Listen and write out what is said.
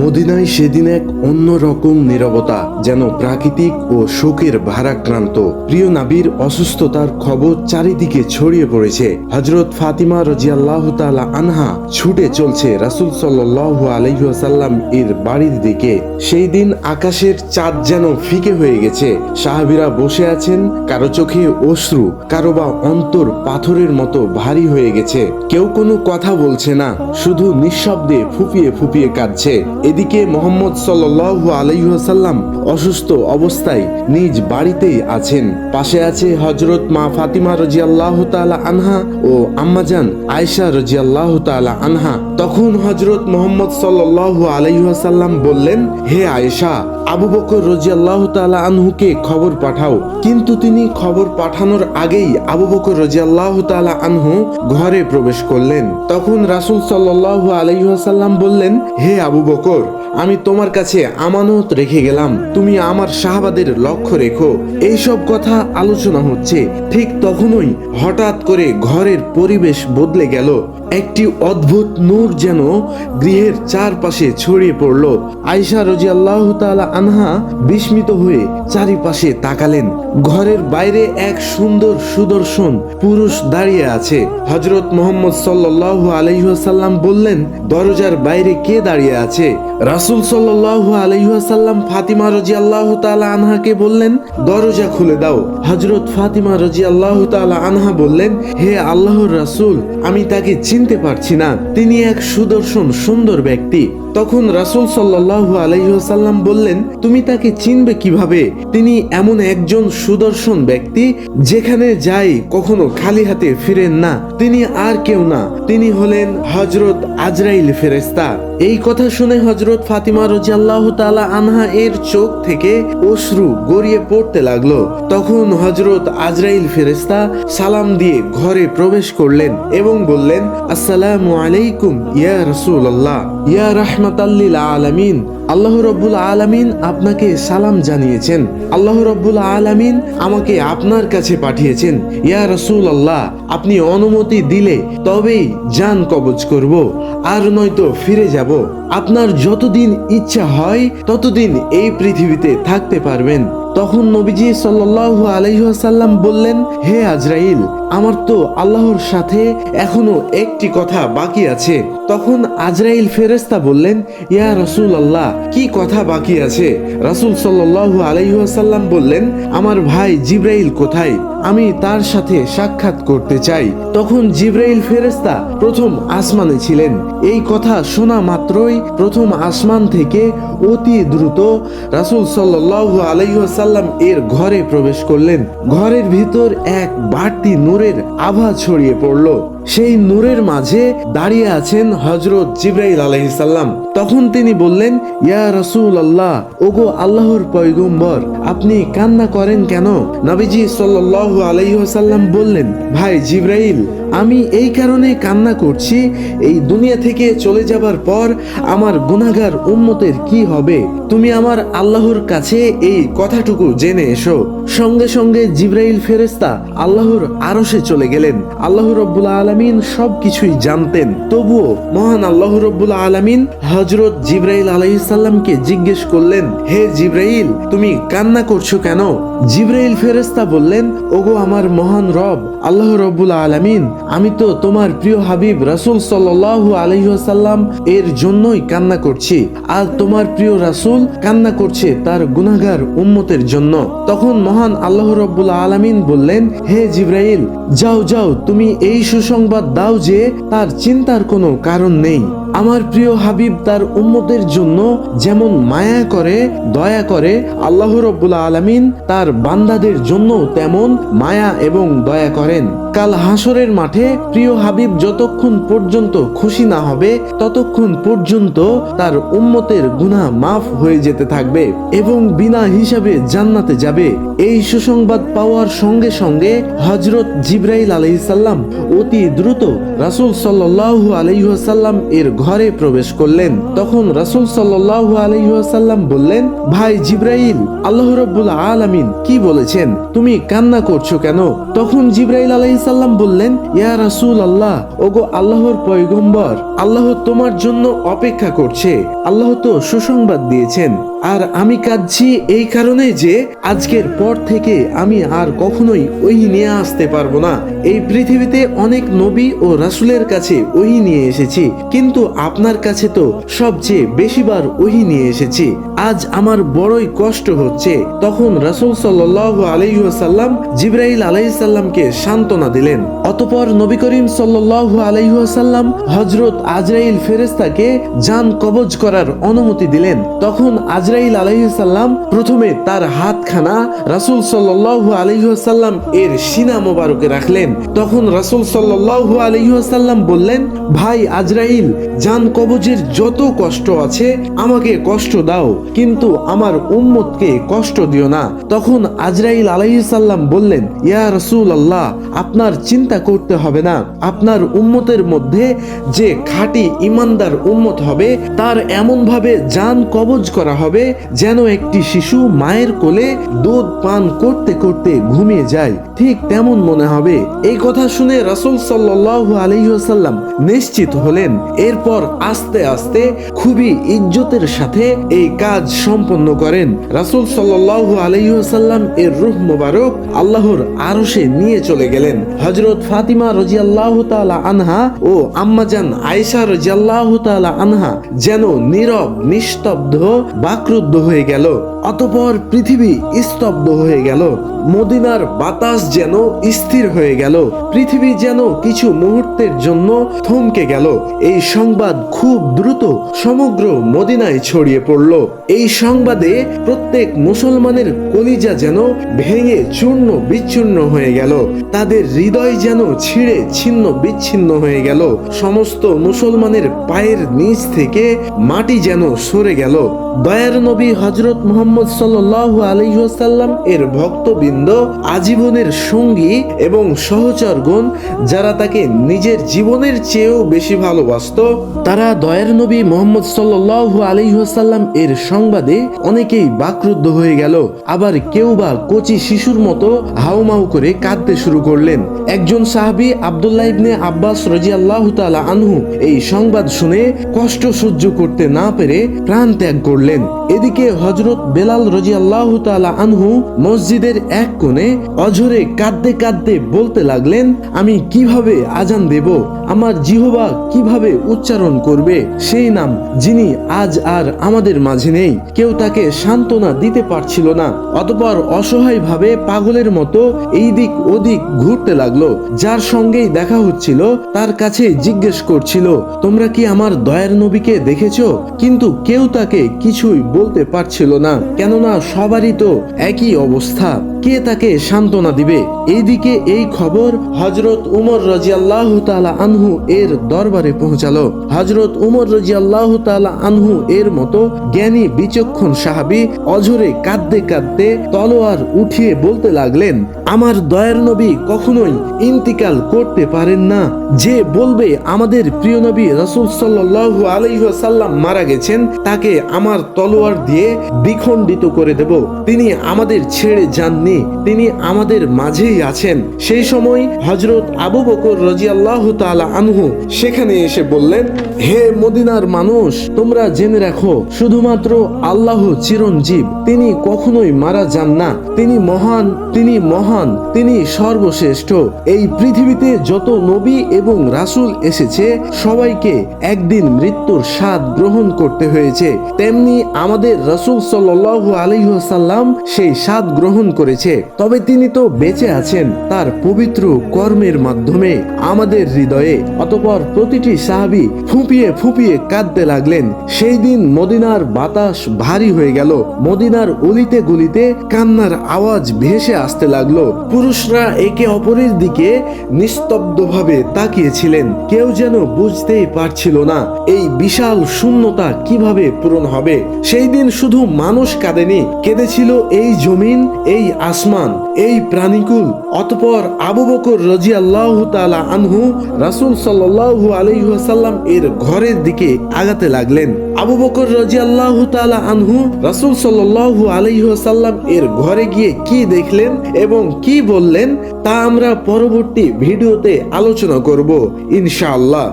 মদিনায় সেদিন এক অন্য রকম নীরবতা, যেন প্রাকৃতিক ও শোকের ভারাক্রান্ত। প্রিয় নাবির অসুস্থতার খবর চারিদিকে ছড়িয়ে পড়েছে। হজরত ফাতিমা রাজিয়াল্লাহ তাআলা আনহা ছুটে চলছে রাসূল সাল্লাল্লাহু আলাইহি ওয়াসাল্লাম এর বাড়ির দিকে। সেই দিন আকাশের চাঁদ যেন ফিকে হয়ে গেছে। সাহাবীরা বসে আছেন, কারও চোখে অশ্রু, কারও বা অন্তর পাথরের মতো ভারী হয়ে গেছে। কেউ কোনো কথা বলছে না, শুধু নিঃশব্দে ফুপিয়ে ফুপিয়ে কাঁদছে। এদিকে মোহাম্মদ সাল্লাল্লাহু আলাইহি ওয়াসাল্লাম অসুস্থ অবস্থায় নিজ বাড়িতেই আছেন। পাশে আছে হজরত মা ফাতিমা রাজিয়াল্লাহু তাআলা আনহা ও আম্মাজান আয়েশা রাজিয়াল্লাহু তাআলা আনহা। তখন হজরত মোহাম্মদ সাল্লাল্লাহু আলাইহি ওয়াসাল্লাম বললেন, হে আয়েশা, আবু বকর রাজিয়াল্লাহু তাআলা আনহুকে খবর পাঠাও। কিন্তু তিনি খবর পাঠানোর আগেই আবু বকর রাজিয়াল্লাহু তাআলা আনহু ঘরে প্রবেশ করলেন। তখন রাসূল সাল্লাল্লাহু আলাইহি ওয়াসাল্লাম বললেন, হে আবু বকর আমি তোমার কাছে আমানত রেখে গেলাম। তুমি আমার শাহবাদের লক্ষ্য রেখো। এইসব কথা আলোচনা হচ্ছে। ঠিক তখনই হঠাৎ করে ঘরের পরিবেশ বদলে গেল। একটি অদ্ভুত নূর যেন গৃহের চারপাশে ছড়িয়ে পড়ল। আয়সা রাজি আল্লাহ আনহা বিস্মিত হয়ে চারিপাশে তাকালেন। ঘরের বাইরে এক সুন্দর সুদর্শন পুরুষ দাঁড়িয়ে আছে। হজরত মোহাম্মদ সাল্লাল্লাহু আলাইহাল্লাম বললেন, দরজার বাইরে কে দাঁড়িয়ে আছে? রাসূল সাল্লাহ আলাইহাল্লাম ফাতিমা রাজি আল্লাহ তালা আনহাকে বললেন, দরজা খুলে দাও। হজরত ফাতিমা রাজি আল্লাহ তালা আনহা বললেন, হে আল্লাহর রাসুল, আমি তাকে চিনতে পারছি না। তিনি এক সুদর্শন সুন্দর ব্যক্তি। তখন রাসূল সাল্লাল্লাহু আলাইহাল্লাম বললেন, তুমি তাকে চিনবে কীভাবে? তিনি এমন একজন সুদর্শন ব্যক্তি যেখানে যাই কখনো খালি হাতে ফিরেন না। তিনি আর কেউ না। তিনি হলেন হজরত আজরাইল ফেরেস্তা এই কথা শুনে হজরত ফাতিমা রাজিয়াল্লাহু তাআলা আনহা এর চোখ থেকে অশ্রু গড়িয়ে পড়তে লাগল। তখন হজরত আজরাইল ফেরেস্তা সালাম দিয়ে ঘরে প্রবেশ করলেন এবং বললেন, আসসালামু আলাইকুম ইয়া রাসূলুল্লাহ। ইয়া রাহমাতাল্লিল আলামিন। আল্লাহ রব্বুল আলামিন আপনাকে সালাম জানিয়েছেন। আল্লাহ রব্বুল আলামিন আমাকে আপনার কাছে পাঠিয়েছেন। ইয়া রসুল আল্লাহ আপনি অনুমতি দিলে তবেই যান কবজ করব, আর নয়তো ফিরে যাব। আপনার যতদিন ইচ্ছা হয়, ততদিন এই পৃথিবীতে থাকতে পারবেন। তখন নবীজি সাল্লাল্লাহু আলাইহাল্লাম বললেন, হে আজরাইল, আমার তো আল্লাহর সাথে এখনও একটি কথা বাকি আছে। তখন আজরাইল ফেরেস্তা বললেন, ইয়া রাসূল আল্লাহ কি কথা বাকি আছে? রাসূল সাল্লাল্লাহু আলাইহাল্লাম বললেন, আমার ভাই জিব্রাইল কোথায়? আমি তার সাথে সাক্ষাৎ করতে চাই। তখন জিব্রাইল ফেরেস্তা প্রথম আসমানে ছিলেন। এই কথা শোনা মাত্রই প্রথম আসমান থেকে অতি দ্রুত রাসূল সাল্লাল্লাহু আলাইহাল্লাম এর ঘরে প্রবেশ করলেন। ঘরের ভিতর এক বাড়তি নূরের আভা ছড়িয়ে পড়ল। সেই নূরের মাঝে দাঁড়িয়ে আছেন হজরত জিব্রাইল আলাইসাল্লাম তখন তিনি বললেন, ইয়া রসুল আল্লাহ ওগো আল্লাহর পয়গম্বর, আপনি কান্না করেন কেন? নবীজি সাল্লাল্লাহু আলাইসাল্লাম বললেন, ভাই জিব্রাইল, আমি এই কারণে কান্না করছি, এই দুনিয়া থেকে চলে যাবার পর আমার গুনাগার উম্মতের কি হবে? তুমি আমার আল্লাহর কাছে এই কথাটুকু জেনে এসো। সঙ্গে সঙ্গে জিব্রাইল ফেরেস্তা আল্লাহর আরশে চলে গেলেন। আল্লাহ রব্বুল আলমিন সব কিছুই জানতেন। তবুও মহান আল্লাহ রব্বুল আলমিন হজরত জিব্রাইল আলাইসাল্লামকে জিজ্ঞেস করলেন, হে জিব্রাইল, তুমি কান্না করছ কেন? জিব্রাইল ফেরেস্তা বললেন, ওগো আমার মহান রব, আল্লাহ রব্বুল আলমিন, আমি তো তোমার প্রিয় হাবিব রাসুল সাল্লাহ আলহিহাসাল্লাম এর জন্যই কান্না করছি, আর তোমার প্রিয় রাসুল কান্না করছে তার গুনাগার উম্মতের জন্য। তখন মহান আল্লাহ রব্বুল আলমিন বললেন, হে জিব্রাইল, যাও যাও, তুমি এই সুসংবাদ দাও যে তার চিন্তার কোনো কারণ নেই। আমার প্রিয় হাবিব তার উম্মতের জন্য যেমন মায়া করে, দয়া করে আল্লাহ রব্বুল আলমিন তার বান্দাদের জন্য তেমন মায়া এবং দয়া করেন। কাল হাসরের মাঠে প্রিয় হাবিব যতক্ষণ পর্যন্ত খুশি না হবে, ততক্ষণ পর্যন্ত তার উম্মতের গুনাহ মাফ হয়ে যেতে থাকবে এবং বিনা হিসাবে জান্নাতে যাবে। এই সুসংবাদ পাওয়ার সঙ্গে সঙ্গে হজরত জিব্রাইল আলহিসাল্লাম অতি দ্রুত রাসুল সাল্লাহু আলহিহাসাল্লাম এর ঘরে প্রবেশ করলেন। তখন রাসুল সাল্লাহু আলহিহাসাল্লাম বললেন, ভাই জিব্রাইল, আল্লাহ রব্বুল আলামিন কি বলেছেন? তুমি কান্না করছ কেন? তখন জিব্রাইল আলাইসাল্লাম বললেন, ইয়া রাসুল আল্লাহ, ওগো আল্লাহর পয়গম্বর। আল্লাহ তোমার জন্য অপেক্ষা করছে। আল্লাহ তো সুসংবাদ দিয়েছেন। আর আমি কাঁদছি এই কারণে যে আজকের পর থেকে আমি আর কখনোই ওহি নিয়ে আসতে পারব না। এই পৃথিবীতে অনেক নবী ও রাসূলের কাছে ওহি নিয়ে এসেছি। কিন্তু আপনার কাছে তো সবচেয়ে বেশিবার ওহি নিয়ে এসেছি। আজ আমার বড়ই কষ্ট হচ্ছে। তখন রাসূল সাল্লাল্লাহু আলাইহি ওয়াসাল্লাম জিব্রাইল আলাইহিস সালামকে সান্ত্বনা দিলেন। অতপর নবী করিম সাল্লাল্লাহু আলাইহি ওয়াসাল্লাম হযরত আজরাইল ফেরেশতাকে জান কবজ করার অনুমতি দিলেন। তখন আজরাইল আলাইহিস সালাম প্রথমে তার হাতখানা রাসূল সাল্লাল্লাহু আলাইহি এর সিনা মোবারকে রাখলেন। তখন রাসূল সাল্লাল্লাহু আলাইহি বললেন, ভাই আজরাইল জান কবজের যত কষ্ট আছে আমাকে কষ্ট দাও, কিন্তু আমার উম্মতকে কষ্ট দিও না। তখন আজরাইল আলাইসাল্লাম বললেন, ইয়া রসুল আল্লাহ আপনার চিন্তা করতে হবে না। আপনার উম্মতের মধ্যে যে খাঁটি ইমানদার উম্মত হবে, তার এমন ভাবে জান কবজ করা হবে যেন একটি শিশু মায়ের কোলে দুধ পান করতে করতে ঘুমিয়ে যায়। ঠিক তেমন মনে হবে। এই কথা শুনে রাসূল সাল্লাল্লাহু আলাইহি ওয়াসাল্লাম নিশ্চিত হলেন। এরপর আস্তে আস্তে খুবই ইজ্জতের সাথে এই কাজ সম্পন্ন করেন। রাসূল সাল্লাল্লাহু আলাইহি ওয়াসাল্লাম এর রূহ মোবারক আল্লাহর আরশে নিয়ে চলে গেলেন। হযরত ফাতিমা রাদিয়াল্লাহু তাআলা আনহা ও আম্মাজান আয়েশা রাদিয়াল্লাহু তাআলা আনহা যেন নীরব, নিস্তব্ধ, বাকরুদ্ধ হয়ে গেল। অতঃপর পৃথিবী স্তব্ধ হয়ে গেল। মদিনার বাতাস যেন স্থির হয়ে গেল। পৃথিবী যেন কিছু মুহূর্তের জন্য থমকে গেল। এই সংবাদ খুব দ্রুত সমগ্র মদিনায় ছড়িয়ে পড়ল। এই সংবাদে প্রত্যেক মুসলমানের কলিজা যেন ভেঙে চূর্ণ বিচ্ছিন্ন হয়ে গেল। তাদের হৃদয় যেন ছিঁড়ে ছিন্ন বিচ্ছিন্ন হয়ে গেল। সমস্ত মুসলমানের পায়ের নিচ থেকে মাটি যেন সরে গেল। দয়ার নবী হজরত মোহাম্মদ সাল্লাল্লাহু আলাইহি ওয়াসাল্লাম এর ভক্তবৃন্দ, আজীবনের সঙ্গী এবং সহচরগণ যারা তাকে নিজের জীবনের চেয়েও বেশি ভালোবাসত, তারা দয়ার নবী মোহাম্মদ সাল্লাল্লাহু আলাইহি ওয়াসাল্লাম এর সংবাদে অনেকেই বাকরুদ্ধ হয়ে গেল। আবার কেউ বা কচি শিশুর মতো হাউমাউ করে কাঁদতে শুরু করলেন। একজন সাহাবী আব্দুল্লাহ ইবনে আব্বাস রাদিয়াল্লাহু তাআলা আনহু এই সংবাদ শুনে কষ্ট সহ্য করতে না পেরে প্রাণ ত্যাগ করলেন। এদিকে হজরত বেলাল রাদিয়াল্লাহু তাআলা আনহু মসজিদের এক কোণে অঝরে কাঁদতে কাঁদতে বলতে লাগলেন, আমি কীভাবে আজান দেব? আমার জিহবা কীভাবে উচ্চারণ করবে? সেই নাম যিনি আজ আর আমাদের মাঝে নেই। কেউ তাকে সান্ত্বনা দিতে পারছিল না। অতপর অসহায়ভাবে পাগলের মতো এই দিক ওদিক ঘুরতে লাগল। যার সঙ্গেই দেখা হচ্ছিল, তার কাছে জিজ্ঞেস করছিল তোমরা কি আমার দয়ার নবীকে দেখেছ? কিন্তু কেউ তাকে কিছুই বলতে পারছিল না, কেননা সবারই তো একই অবস্থা। কে তাকে সান্ত্বনা দিবে? এইদিকে এই খবর হজরত উমর রাজিয়াল্লাহ তাআলা আনহু এর দরবারে পৌঁছালো। হজরত উমর রাজিয়াল্লাহ তাআলা আনহু এর মতো জ্ঞানী, বিচক্ষণ সাহাবী অঝরে কাঁদতে কাঁদতে তলোয়ার উঠিয়ে বলতে লাগলেন, আমার দয়ার নবী কখনোই ইন্তিকাল করতে পারেন না। যে বলবে আমাদের প্রিয় নবী রাসূল সাল্লাল্লাহু আলাইহি ওয়াসাল্লাম মারা গেছেন, তাকে আমার তলোয়ার দিয়ে বিখণ্ডিত করে দেব। তিনি আমাদের ছেড়ে যাননি। তিনি আমাদের মাঝেই আছেন। সেই সময় হজরত আবু বকর রাজিয়াল্লাহু তাআলা আনহু সেখানে এসে বললেন, হে মদিনার মানুষ, তোমরা জেনে রাখো, শুধুমাত্র আল্লাহ চিরঞ্জীব, তিনি কখনোই মারা যান না। তিনি মহান তিনি মহান, তিনি সর্বশ্রেষ্ঠ। এই পৃথিবীতে যত নবী এবং রাসূল এসেছে, সবাইকে একদিন মৃত্যুর স্বাদ গ্রহণ করতে হয়েছে। তেমনি আমাদের রাসূল সাল্লাল্লাহু আলাইহি ওয়াসাল্লাম সেই স্বাদ গ্রহণ করেছে তবে তিনি তো বেঁচে আছেন তার পবিত্র কর্মের মাধ্যমে আমাদের হৃদয়ে। অতপর প্রতিটি সাহাবী ফুপিয়ে ফুপিয়ে কাঁদতে লাগলেন। সেই দিন মদিনার বাতাস ভারী হয়ে গেল। মদিনার অলিতে গলিতে কান্নার আওয়াজ ভেসে আসতে লাগল। পুরুষরা একে অপরের দিকে নিস্তব্ধভাবে তাকিয়েছিলেন। কেউ যেন বুঝতেই পারছিল না এই বিশাল শূন্যতা কীভাবে পূরণ হবে। সেই দিন শুধু মানুষ কাঁদেনি, কেঁদেছিল এই জমিন, এই আসমান, এই প্রাণীকুল। অতপর আবু বকর রাজি আল্লাহ আনহু রাসুল সাল্লাহু আলহাসাল্লাম এর ঘরের দিকে আগাতে লাগলেন। আবু বকর রাজি আল্লাহ তালা আনহু রাসুল সাল্লাহু আলহাসাল্লাম এর ঘরে গিয়ে কি দেখলেন এবং কি বললেন তা আমরা পরবর্তী ভিডিওতে আলোচনা করব, ইনশাআল্লাহ।